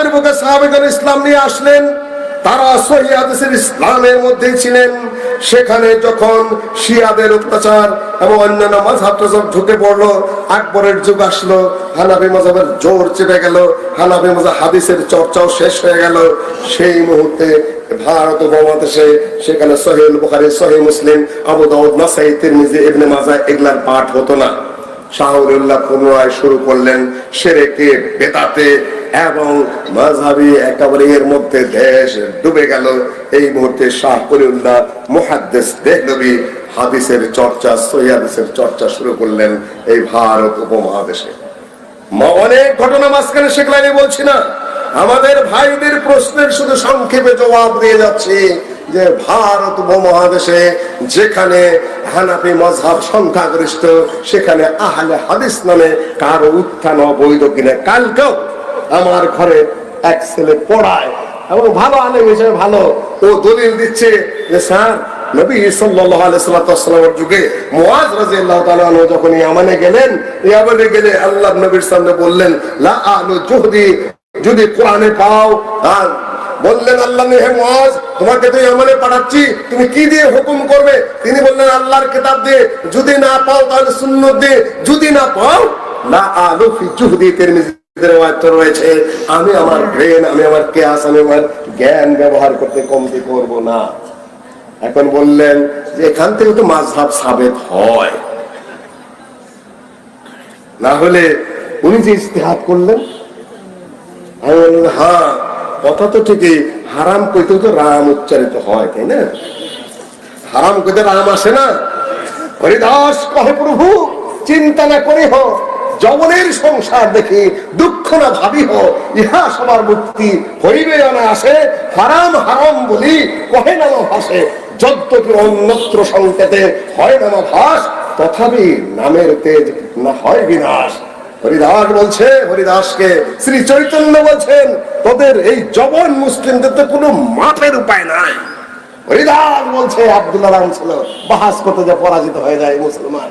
ভারতের বুকে সাহাবেগণ ইসলাম নিয়ে আসলেন, তারা সহিদের ইসলামের মধ্যেই ছিলেন। সেখানে যখন শিয়াদের অত্যাচার এবং অন্যান্য মাঝহাব টাঝহাব ঢুকে পড়ল, আকবরের যুগ আসলো হানাবি মজাবের জোর চেপে গেল হানাবি মজা হাদিসের চর্চাও শেষ হয়ে গেল। সেই মুহূর্তে ভারত উপমহাদেশে সেখানে সহিউল বুখারী, সহি মুসলিম, আবু দাউদ, নাসাই, তিরমিজি, ইবনে মাজাহ এগুলার পাঠ হতো না। শাহরুল্লাহ পুনরায় শুরু করলেন, সেরেকে বেতাতে এবং মাঝহাবি একেবারে এর মধ্যে দেশ ডুবে গেল। এই মুহূর্তে শাহ কলিউল্লাহ মুহাদ্দেস দেহলবি হাদিসের চর্চা সহিদের চর্চা শুরু করলেন এই ভারত উপমহাদেশে। অনেক ঘটনা মাঝখানে সেগুলো আমি বলছি না, আমাদের ভাইদের প্রশ্নের শুধু সংক্ষেপে জবাব দিয়ে যাচ্ছি যে ভারত উপমহাদেশে যেখানে হানাফি মজহাব সংখ্যাগরিষ্ঠ, সেখানে আহলে হাদিস নামে কারও উত্থান অবৈধ কিনা, কালকেও আমার ঘরে এক ছেলে পড়ায়। এবং ভালো আলেম হিসেবে ভালো। ও দলিল দিচ্ছে যে, স্যার, নবী যুগে যখন ইয়ামানে গেলেন, ইয়ামানে গেলে আল্লাহ নবীর সামনে বললেন, লা আলু জুহদি, যদি কোরআনে পাও আর বললেন আল্লাহ হে তোমাকে তো ইয়ামানে পাঠাচ্ছি, তুমি কি দিয়ে হুকুম করবে? তিনি বললেন, আল্লাহর কিতাব দিয়ে, যদি না পাও তাহলে সুন্নাত দিয়ে, যদি না পাও, লা আলু ফি জুহদি, তিরমিজি রয়েছে। আমি আমার ব্রেন আমি আমার কেয়াস আমি আমার জ্ঞান ব্যবহার করতে কমতি করব না। এখন বললেন যে এখান থেকে তো মাঝহাব হয়। না হলে উনি যে ইস্তেহাত করলেন? আমি বললাম হ্যাঁ কথা তো ঠিকই। হারাম কইতেও তো রাম উচ্চারিত হয়, তাই না? হারাম কইতে রাম আসে না। হরিদাস কহে, প্রভু, চিন্তা না করি হ যবনের সংসার দেখে দুঃখ না ভাবি হ ইহা সবার মুক্তি হইবে না আসে হারাম হারাম বলি কহে না ভাসে। যদ্যপি অন্যত্র সংকেতে হয় না ভাস, তথাপি নামের তেজ না হয় বিনাশ। হরিদাস বলছে, হরিদাসকে শ্রী চৈতন্য বলছেন, তোদের এই জবন মুসলিমদের তো কোনো মাপের উপায় নাই। হরিদাস বলছে আব্দুল্লাহ ছিল, বাহাস করতে যে পরাজিত হয়ে যায় মুসলমান।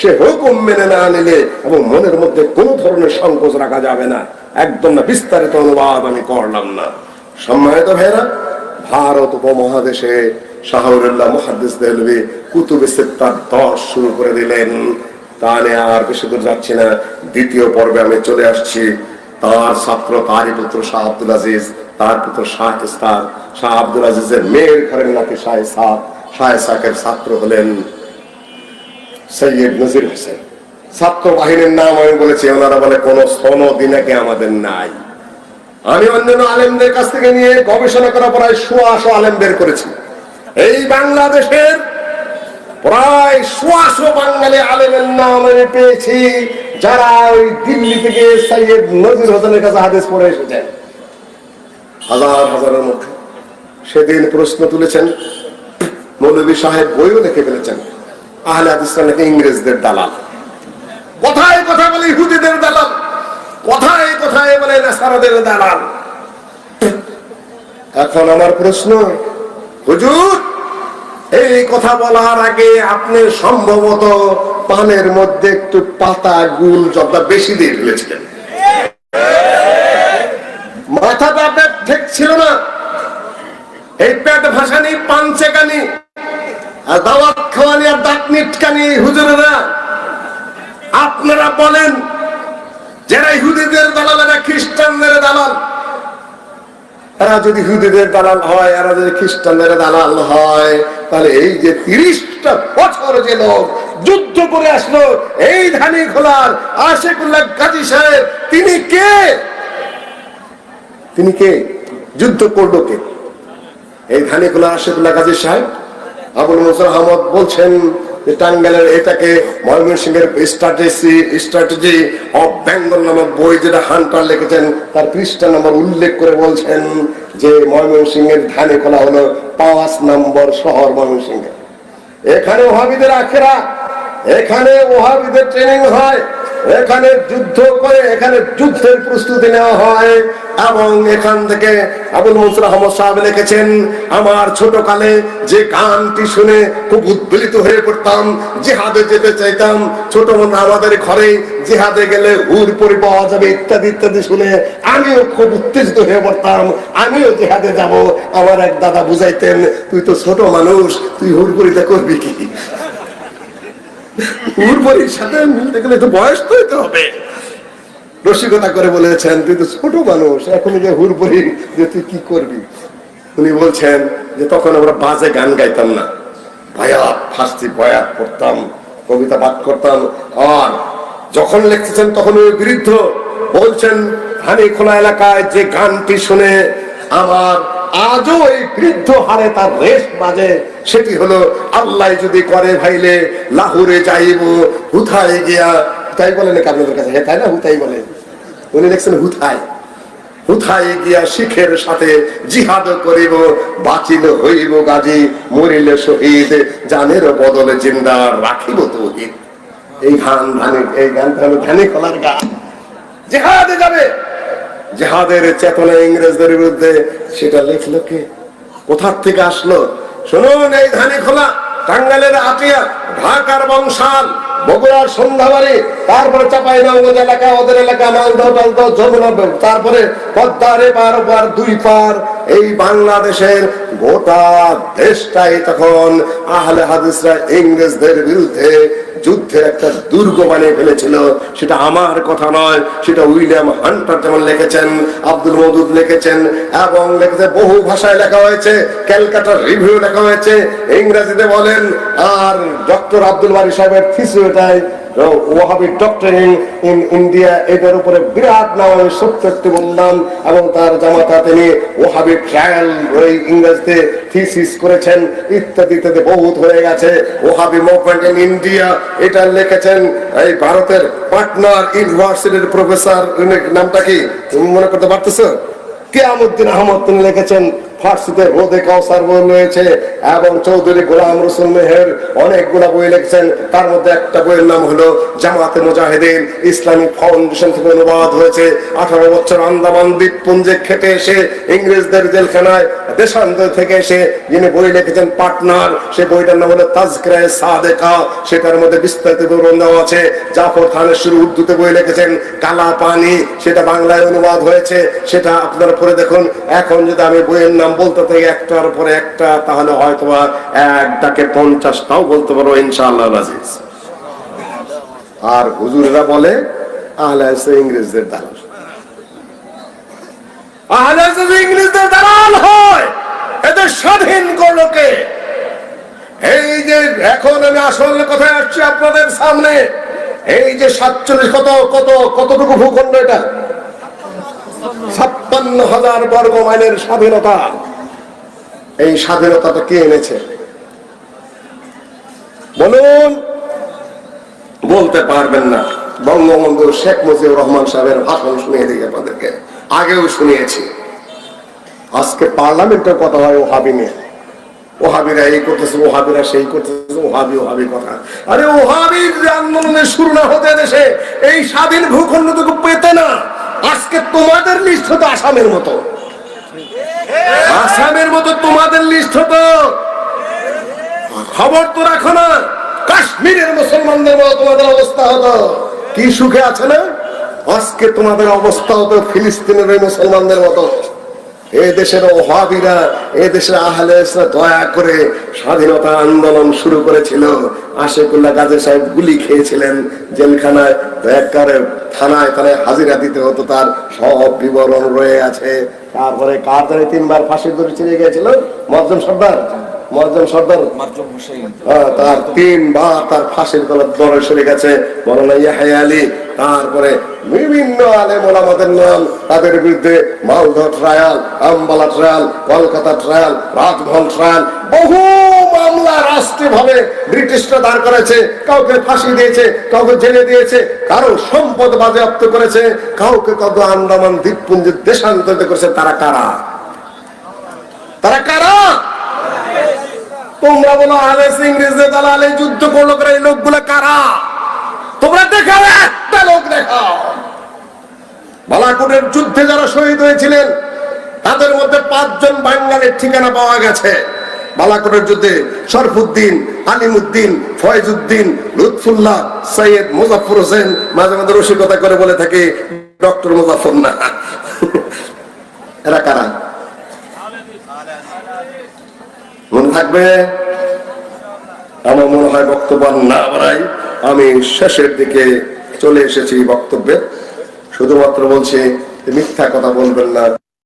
সে হুকুম মেনে না নিলে এবং মনের মধ্যে কোন ধরনের সংকোচ রাখা যাবে না। একদম না, বিস্তারিত অনুবাদ আমি করলাম না। সম্মানিত ভাইরা ভারত উপমহাদেশে শাহরুল্লাহ কুতুবে দশ শুরু করে দিলেন। তা নিয়ে আর বেশি দূর যাচ্ছি না। দ্বিতীয় পর্বে আমি চলে আসছি। তার ছাত্র তারই পুত্র শাহ আব্দুল আজিজ তার পুত্র শাহ ইস্তার শাহ আব্দুল আজিজের মেয়ের ঘরের নাকি শাহ শাহ সাকের ছাত্র হলেন সৈয়দ নজির হোসেন। ছাত্র বাহিনীর নাম আমি বলেছি, ওনারা বলে, কোন সনদি নাকি আমাদের নাই। আমি অন্যান্য আলেমদের কাছ থেকে নিয়ে গবেষণা করা প্রায় সোয়াশো আলেম বের করেছি। এই বাংলাদেশের প্রায় সোয়াশো বাঙালি আলেমের নাম আমি পেয়েছি, যারা ওই দিল্লি থেকে সৈয়দ নজির হোসেনের কাছে হাদিস পড়ে এসেছেন। হাজার হাজারের মধ্যে। সেদিন প্রশ্ন তুলেছেন মৌলবী সাহেব বইও লিখে ফেলেছেন। আহলে হাদিসরা ইংরেজদের দালাল। কোথায় কথা বলে ইহুদিদের দালাল? কোথায় কোথায় বলে নাসারাদের দালাল? এখন আমার প্রশ্ন, হুজুর, এই কথা বলার আগে আপনি সম্ভবত পানের মধ্যে একটু পাতা গুল জব্দা বেশি দিয়ে ফেলেছিলেন। মাথাটা আপনার ঠিক ছিল না। এই পেট ভাসানি, পান চেকানি আর দাওয়াত খাওয়ানি আর নিটকানি হুজুরেরা আপনারা বলেন, যারা ইহুদিদের দালাল, এরা খ্রিস্টানদের দালাল। এরা যদি ইহুদিদের দালাল হয়, এরা যদি খ্রিস্টানদের দালাল হয়, তাহলে এই যে তিরিশটা নম্বর যে লোক যুদ্ধ করে আসলো, এই ধানি খোলার আশেকুল্লাহ গাজী সাহেব, তিনি কে? তিনি কে? যুদ্ধ করল কে? এই ধানি খোলা আশেকুল্লাহ গাজী সাহেব? আবুল মুসর আহমদ বলছেন যে টাঙ্গাইলের এটাকে ময়মনসিংহের স্ট্র্যাটেজি স্ট্র্যাটেজি অফ বেঙ্গল নামক বই যেটা হান্টার লিখেছেন, তার পৃষ্ঠা নম্বর উল্লেখ করে বলছেন যে ময়মনসিংহের ধানে খোলা হলো পাঁচ নম্বর শহর ময়মনসিংহে। এখানে ওহাবিদের আখেরা এখানে ওহাবিদের ট্রেনিং হয়। এখানে যুদ্ধ করে, এখানে যুদ্ধের প্রস্তুতি নেওয়া হয়। এবং এখান থেকে আবুল মনসুর আহমদ সাহেব লিখেছেন, আমার ছোট কালে যে গানটি শুনে খুব উদ্বেলিত হয়ে পড়তাম, জেহাদে যেতে চাইতাম। ছোট মনে আমাদের ঘরে জেহাদে গেলে হুর পরি পাওয়া যাবে, ইত্যাদি ইত্যাদি শুনে আমিও খুব উত্তেজিত হয়ে পড়তাম। আমিও জেহাদে যাব। আমার এক দাদা বুঝাইতেন, তুই তো ছোট মানুষ, তুই হুর পরিতে করবি কি? উর্বরীর সাথে মিলতে গেলে তো বয়স তো হতে হবে। রসিকতা করে বলেছেন তুই তো ছোট মানুষ এখন যে হুরবরি যে তুই কি করবি? উনি বলছেন যে তখন আমরা বাজে গান গাইতাম না। বয়াত ফার্সি বয়াত পড়তাম কবিতা পাঠ করতাম। আর যখন লিখতেছেন তখন ওই বিরুদ্ধ বলছেন ধানি খোলা এলাকায় যে গানটি শুনে আমার আজও এই বৃদ্ধ হারে তার রেশ বাজে। সেটি হলো, আল্লাহ যদি করে ভাইলে, লাহুরে যাইব, হুথায় গিয়া হুথাই বলে নাকি আপনাদের কাছে? হ্যাঁ তাই না? হুথাই বলে। উনি লিখছেন হুথায়। হুথায় গিয়া শিখের সাথে জিহাদ করিব বাঁচিল হইব গাজী, মরিলে শহীদ, জানের বদলে জিন্দা রাখিব তৌহিদ। এই গান ধানে, এই গানটা হলো ধানে কলার গান। জেহাদে যাবে। জেহাদের চেতনা ইংরেজদের বিরুদ্ধে সেটা লিখলো কে? কোথার থেকে আসলো? শুনুন এই ধানে খোলা, টাঙ্গাইলের আটিয়া, ঢাকার বংশাল, বগুড়ার সন্ধ্যাবাড়ি, তারপরে চাপাই নগদ এলাকা, ওদের এলাকা, মালদহ টালদহ, যমুনা তারপরে পদ্মার এপার ওপার, দুই পার, এই বাংলাদেশের গোটা দেশটাই তখন আহলে হাদিসরা ইংরেজদের বিরুদ্ধে যুদ্ধের একটা দুর্গ বানিয়ে ফেলেছিল। সেটা আমার কথা নয়, সেটা উইলিয়াম হান্টার যেমন লিখেছেন, আব্দুল মদুদ লিখেছেন, এবং লিখেছে বহু ভাষায় লেখা হয়েছে ক্যালকাটার রিভিউ লেখা হয়েছে, ইংরেজিতে বলেন, আর ডক্টর আব্দুল বারি সাহেবের থিসু এটাই ওয়াহাবি ডক্টরিং ইন ইন্ডিয়া এটার উপরে বিরাট নাম সত্য একটি বললাম এবং তার জামাতা তিনি ওহাবি ট্রায়াল ওই ইংরেজিতে থিসিস করেছেন ইত্যাদি ইত্যাদি বহুত হয়ে গেছে। ওহাবি মুভমেন্ট ইন ইন্ডিয়া, এটা লিখেছেন এই ভারতের পাটনার ইউনিভার্সিটির প্রফেসর, নামটা কি? তুমি মনে করতে পারতেছো? কেয়ামুদ্দিন আহমদ তিনি লিখেছেন ফার্সিতে রোদে কাউসার বই রয়েছে এবং চৌধুরী গোলাম রসুল মেহের অনেকগুলা বই লিখছেন। তার মধ্যে একটা বইয়ের নাম হলো জামাতে মুজাহিদিন, ইসলামিক ফাউন্ডেশন থেকে অনুবাদ হয়েছে। আঠারো বছর আন্দামান দ্বীপপুঞ্জে খেটে এসে ইংরেজদের জেলখানায় দেশান্তর থেকে এসে যিনি বই লিখেছেন পাটনার, সে বইটার নাম হলো তাজক্রায় সাদেকা। সেটার মধ্যে বিস্তারিত বিবরণ দেওয়া আছে। জাফর খানের শুরু উর্দুতে বই লিখেছেন কালা পানি সেটা বাংলায় অনুবাদ হয়েছে। সেটা আপনারা পড়ে দেখুন। এখন যদি আমি বইয়ের নাম বলতে থাকি একটার পরে একটা, তাহলে হয়তো একটাকে পঞ্চাশটাও বলতে পারব ইনশাআল্লাহ আর হুজুরেরা বলে, আহলে ইংরেজদের ইংরেজদের এই যে এখন আমি আপনাদের সামনে, এই যে সাতচল্লিশ কত কত, কতটুকু এটা? বর্গ মাইলের স্বাধীনতা। এই স্বাধীনতাটা কে এনেছে? বলুন। বলতে পারবেন না। বঙ্গবন্ধু শেখ মুজিবুর রহমান সাহেবের ভাষণ শুনিয়ে দিই আপনাদেরকে। আগেও শুনিয়েছি। আজকে পার্লামেন্টের কথা হয় ওহাবি নিয়ে। ওহাবিরা এই করতেছে, ওহাবিরা সেই করতেছে, ওহাবি ওহাবি কথা। আরে ওহাবির আন্দোলনের শুরু না হতে দেশে, এই স্বাধীন ভূখণ্ড ভূখণ্ডটুকু পেতে না। আজকে তোমাদের মতো আসামের মতো। তোমাদের লিস্ট হতো। খবর তো রাখো না। কাশ্মীরের মুসলমানদের মতো তোমাদের অবস্থা হতো। কি সুখে আছে না? আজকে তোমাদের অবস্থা হতো ফিলিস্তিনের মুসলমানদের মতো। এ দেশের ওহাবিরা, এ দেশের আহলে দয়া করে স্বাধীনতা আন্দোলন শুরু করেছিল। আশেকুল্লাহ গাজী সাহেব গুলি খেয়েছিলেন জেলখানায়। থানায় তাহলে হাজিরা দিতে হতো, তার সব বিবরণ রয়ে আছে। তারপরে কার ধরে তিনবার ফাঁসির দড়ি চিনে গিয়েছিল। মজম সর্দার মহাজন সর্দার মার্জম হোসেন তার তিনবার তার ফাঁসির গলার দরে সরে গেছে মৌলানা ইয়াহিয়া আলী। তারপরে বিভিন্ন আলেম ওলামাদের নাম তাদের বিরুদ্ধে Malda trial Ambala trial Kolkata trial Rajmahal trial বহু মামলা রাষ্ট্রীয়ভাবে ব্রিটিশরা দাঁড় করেছে। কাউকে ফাঁসি দিয়েছে কাউকে জেলে দিয়েছে কারও সম্পদ বাজেয়াপ্ত করেছে কাউকে কাউকে আন্দামান দ্বীপপুঞ্জে দেশান্তরিত করেছে। তারা কারা? তারা কারা? বালাকোটের যুদ্ধে যারা শহীদ হয়েছিলেন, তাদের মধ্যে পাঁচজন বাঙালির ঠিকানা পাওয়া গেছে। বালাকোটের যুদ্ধে শরফুদ্দিন, আলিমুদ্দিন লুৎফুল্লাহ, সৈয়দ মুজাফর হোসেন, মাঝে মাঝে রসিকতা করে বলে থাকে, ডক্টর মুজাফর না। এরা কারা? মনে থাকবে? আমার মনে হয় বক্তব্য না বাড়াই। আমি শেষের দিকে চলে এসেছি বক্তব্যে। শুধুমাত্র বলছি, মিথ্যা কথা বলবেন না।